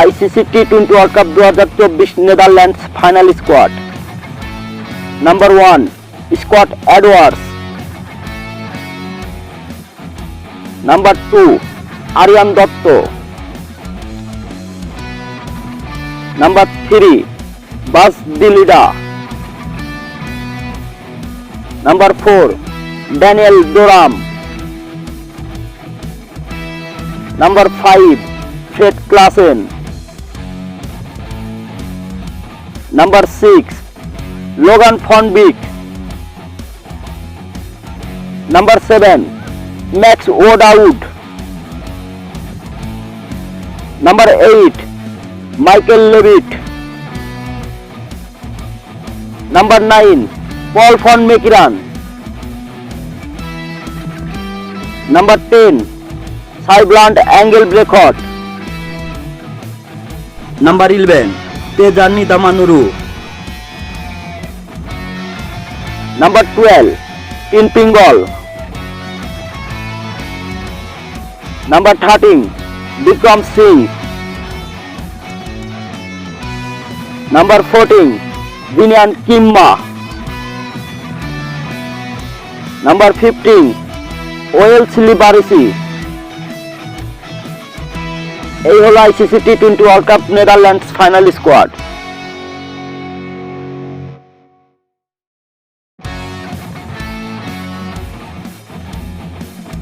ICC T twenty world cup দু হাজার চব্বিশ Netherlands final squad number one Scott Edwards number two Aryan Dutt number three Bas de Leede number four Daniel Doram number five Fred Klaassen number six Logan van Beek number seven Max O'Dowd number eight Michael Levitt number nine Paul van Meekeren number ten Sybrand Engelbrecht number eleven জিততে যাননি তামানুরু number twelve Tim Pringle number thirteen Vikram Singh number fourteen Vivian কিম্মা number fifteen ওয়েলস Barresi এই হলো ICC T twenty world cup Netherlands final squad